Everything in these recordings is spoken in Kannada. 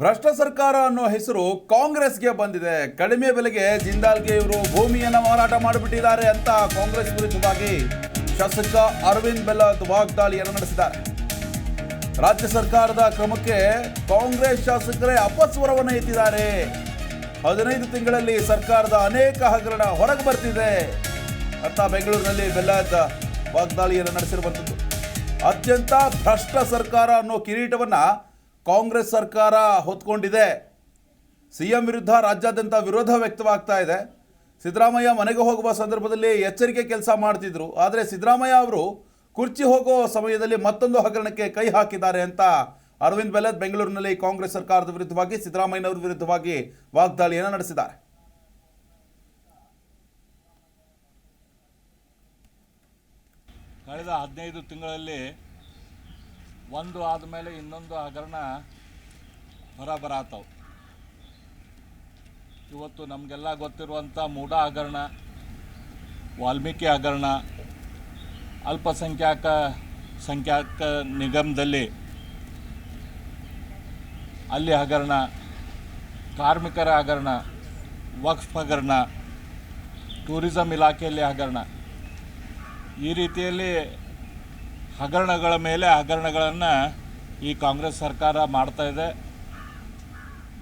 ಭ್ರಷ್ಟ ಸರ್ಕಾರ ಅನ್ನೋ ಹೆಸರು ಕಾಂಗ್ರೆಸ್ಗೆ ಬಂದಿದೆ. ಕಡಿಮೆ ಬೆಲೆಗೆ ಜಿಂದಾಲ್ಗೆ ಇವರು ಭೂಮಿಯನ್ನು ಮಾರಾಟ ಮಾಡಿಬಿಟ್ಟಿದ್ದಾರೆ ಅಂತ ಕಾಂಗ್ರೆಸ್ ವಿರುದ್ಧವಾಗಿ ಶಾಸಕ ಅರವಿಂದ್ ಬೆಲ್ಲದ್ ವಾಗ್ದಾಳಿಯನ್ನು ನಡೆಸಿದ್ದಾರೆ. ರಾಜ್ಯ ಸರ್ಕಾರದ ಕ್ರಮಕ್ಕೆ ಕಾಂಗ್ರೆಸ್ ಶಾಸಕರೇ ಅಪಸ್ವರವನ್ನು ಎತ್ತಿದ್ದಾರೆ. ಹದಿನೈದು ತಿಂಗಳಲ್ಲಿ ಸರ್ಕಾರದ ಅನೇಕ ಹಗರಣ ಹೊರಗೆ ಬರ್ತಿದೆ ಅಂತ ಬೆಂಗಳೂರಿನಲ್ಲಿ ಬೆಲ್ಲದ್ ವಾಗ್ದಾಳಿಯನ್ನು ನಡೆಸಿರುವಂಥದ್ದು. ಅತ್ಯಂತ ಭ್ರಷ್ಟ ಸರ್ಕಾರ ಅನ್ನೋ ಕಿರೀಟವನ್ನ ಕಾಂಗ್ರೆಸ್ ಸರ್ಕಾರ ಹೊತ್ಕೊಂಡಿದೆ. ಸಿ ಎಂ ವಿರುದ್ಧ ರಾಜ್ಯಾದ್ಯಂತ ವಿರೋಧ ವ್ಯಕ್ತವಾಗ್ತಾ ಇದೆ. ಸಿದ್ದರಾಮಯ್ಯ ಮನೆಗೆ ಹೋಗುವ ಸಂದರ್ಭದಲ್ಲಿ ಎಚ್ಚರಿಕೆ ಕೆಲಸ ಮಾಡ್ತಿದ್ರು. ಆದರೆ ಸಿದ್ದರಾಮಯ್ಯ ಅವರು ಕುರ್ಚಿ ಹೋಗೋ ಸಮಯದಲ್ಲಿ ಮತ್ತೊಂದು ಹಗರಣಕ್ಕೆ ಕೈ ಹಾಕಿದ್ದಾರೆ ಅಂತ ಅರವಿಂದ್ ಬೆಲತ್ ಬೆಂಗಳೂರಿನಲ್ಲಿ ಕಾಂಗ್ರೆಸ್ ಸರ್ಕಾರದ ವಿರುದ್ಧವಾಗಿ ಸಿದ್ದರಾಮಯ್ಯನವರ ವಿರುದ್ಧವಾಗಿ ವಾಗ್ದಾಳಿಯನ್ನು ನಡೆಸಿದ್ದಾರೆ. ಕಳೆದ ಹದಿನೈದು ತಿಂಗಳಲ್ಲಿ ಒಂದು ಆದಮೇಲೆ ಇನ್ನೊಂದು ಹಗರಣ ಬರಬರಾತವು ಇವತ್ತು ನಮಗೆಲ್ಲ ಗೊತ್ತಿರುವಂಥ ಮೂಢ ಹಗರಣ, ವಾಲ್ಮೀಕಿ ಹಗರಣ ಅಲ್ಪಸಂಖ್ಯಾತ ಸಂಖ್ಯಾಕ ನಿಗಮದಲ್ಲಿ ಅಲ್ಲಿ ಹಗರಣ, ಕಾರ್ಮಿಕರ ಹಗರಣ, ವಕ್ಫ್ ಹಗರಣ, ಟೂರಿಸಂ ಇಲಾಖೆಯಲ್ಲಿ ಹಗರಣ. ಈ ರೀತಿಯಲ್ಲಿ ಹಗರಣಗಳ ಮೇಲೆ ಹಗರಣಗಳನ್ನು ಈ ಕಾಂಗ್ರೆಸ್ ಸರ್ಕಾರ ಮಾಡ್ತಾ ಇದೆ.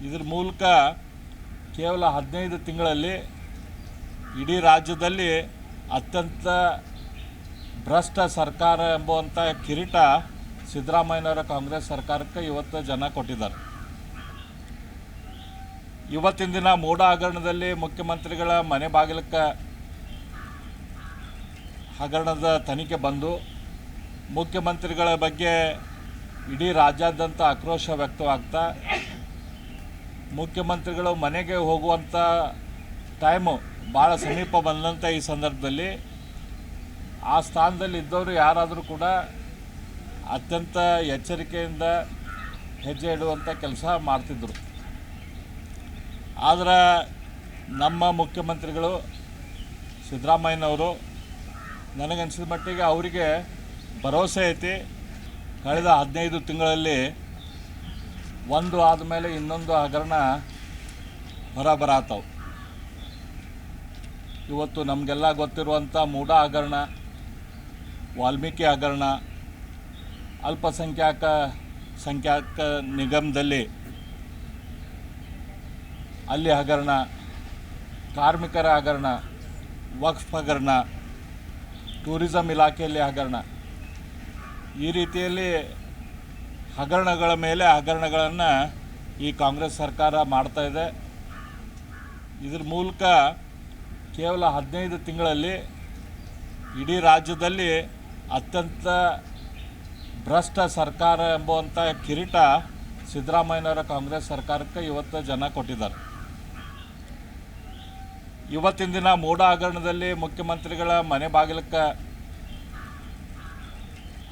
ಇದ್ರ ಮೂಲಕ ಕೇವಲ ಹದಿನೈದು ತಿಂಗಳಲ್ಲಿ ಇಡೀ ರಾಜ್ಯದಲ್ಲಿ ಅತ್ಯಂತ ಭ್ರಷ್ಟ ಸರ್ಕಾರ ಎಂಬುವಂಥ ಕಿರೀಟ ಸಿದ್ದರಾಮಯ್ಯನವರ ಕಾಂಗ್ರೆಸ್ ಸರ್ಕಾರಕ್ಕೆ ಇವತ್ತು ಜನ ಕೊಟ್ಟಿದ್ದಾರೆ. ಇವತ್ತಿನ ದಿನ ಮೂಡ ಹಗರಣದಲ್ಲಿ ಮುಖ್ಯಮಂತ್ರಿಗಳ ಮನೆ ಬಾಗಿಲಕ್ಕೆ ಹಗರಣದ ತನಿಖೆ ಬಂದು ಮುಖ್ಯಮಂತ್ರಿಗಳ ಬಗ್ಗೆ ಇಡೀ ರಾಜ್ಯಾದ್ಯಂತ ಆಕ್ರೋಶ ವ್ಯಕ್ತವಾಗ್ತಾ, ಮುಖ್ಯಮಂತ್ರಿಗಳು ಮನೆಗೆ ಹೋಗುವಂಥ ಟೈಮು ಭಾಳ ಸಮೀಪ ಬಂದಂಥ ಈ ಸಂದರ್ಭದಲ್ಲಿ. ಆ ಸ್ಥಾನದಲ್ಲಿ ಇದ್ದವರು ಯಾರಾದರೂ ಕೂಡ ಅತ್ಯಂತ ಎಚ್ಚರಿಕೆಯಿಂದ ಹೆಜ್ಜೆ ಇಡುವಂಥ ಕೆಲಸ ಮಾಡ್ತಿದ್ದರು ಆದರೆ ನಮ್ಮ ಮುಖ್ಯಮಂತ್ರಿಗಳು ಸಿದ್ದರಾಮಯ್ಯನವರು, ನನಗನ್ಸಿದ ಮಟ್ಟಿಗೆ ಅವರಿಗೆ ಭರವಸೆ ಐತಿ. ಕಳೆದ ಹದಿನೈದು ತಿಂಗಳಲ್ಲಿ ಒಂದು ಆದಮೇಲೆ ಇನ್ನೊಂದು ಹಗರಣ ಹೊರಬರಾತವು ಇವತ್ತು ನಮಗೆಲ್ಲ ಗೊತ್ತಿರುವಂಥ ಮೂಢ ಹಗರಣ, ವಾಲ್ಮೀಕಿ ಹಗರಣ ಅಲ್ಪಸಂಖ್ಯಾತ ಸಂಖ್ಯಾತ ನಿಗಮದಲ್ಲಿ ಅಲ್ಲಿ ಹಗರಣ, ಕಾರ್ಮಿಕರ ಹಗರಣ, ವಕ್ಫ್ ಹಗರಣ, ಟೂರಿಸಂ ಇಲಾಖೆಯಲ್ಲಿ ಹಗರಣ. ಈ ರೀತಿಯಲ್ಲಿ ಹಗರಣಗಳ ಮೇಲೆ ಹಗರಣಗಳನ್ನು ಈ ಕಾಂಗ್ರೆಸ್ ಸರ್ಕಾರ ಮಾಡ್ತಾ ಇದೆ. ಇದ್ರ ಮೂಲಕ ಕೇವಲ ಹದಿನೈದು ತಿಂಗಳಲ್ಲಿ ಇಡೀ ರಾಜ್ಯದಲ್ಲಿ ಅತ್ಯಂತ ಭ್ರಷ್ಟ ಸರ್ಕಾರ ಎಂಬುವಂಥ ಕಿರೀಟ ಸಿದ್ದರಾಮಯ್ಯನವರ ಕಾಂಗ್ರೆಸ್ ಸರ್ಕಾರಕ್ಕೆ ಇವತ್ತು ಜನ ಕೊಟ್ಟಿದ್ದಾರೆ. ಇವತ್ತಿನ ದಿನ ಮೂಡ ಹಗರಣದಲ್ಲಿ ಮುಖ್ಯಮಂತ್ರಿಗಳ ಮನೆ ಬಾಗಿಲಕ್ಕೆ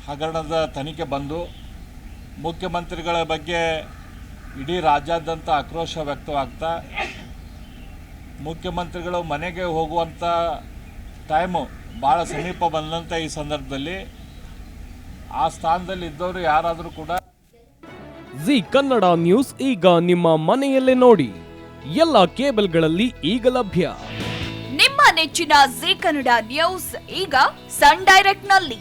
ಹಗರಣದ ತನಿಖೆ ಬಂದು ಮುಖ್ಯಮಂತ್ರಿಗಳ ಬಗ್ಗೆ ಇಡೀ ರಾಜ್ಯಾದ್ಯಂತ ಆಕ್ರೋಶ ವ್ಯಕ್ತವಾಗ್ತಾ ಮುಖ್ಯಮಂತ್ರಿಗಳು ಮನೆಗೆ ಹೋಗುವಂಥ ಟೈಮು ಭಾಳ ಸಮೀಪ ಬಂದಂಥ ಈ ಸಂದರ್ಭದಲ್ಲಿ. ಆ ಸ್ಥಾನದಲ್ಲಿ ಇದ್ದವರು ಯಾರಾದರೂ ಕೂಡ ಜಿ ಕನ್ನಡ ನ್ಯೂಸ್ ಈಗ ನಿಮ್ಮ ಮನೆಯಲ್ಲೇ ನೋಡಿ. ಎಲ್ಲ ಕೇಬಲ್ಗಳಲ್ಲಿ ಈಗ ಲಭ್ಯ. ನಿಮ್ಮ ನೆಚ್ಚಿನ ಜಿ ಕನ್ನಡ ನ್ಯೂಸ್ ಈಗ ಸನ್ ಡೈರೆಕ್ಟ್ನಲ್ಲಿ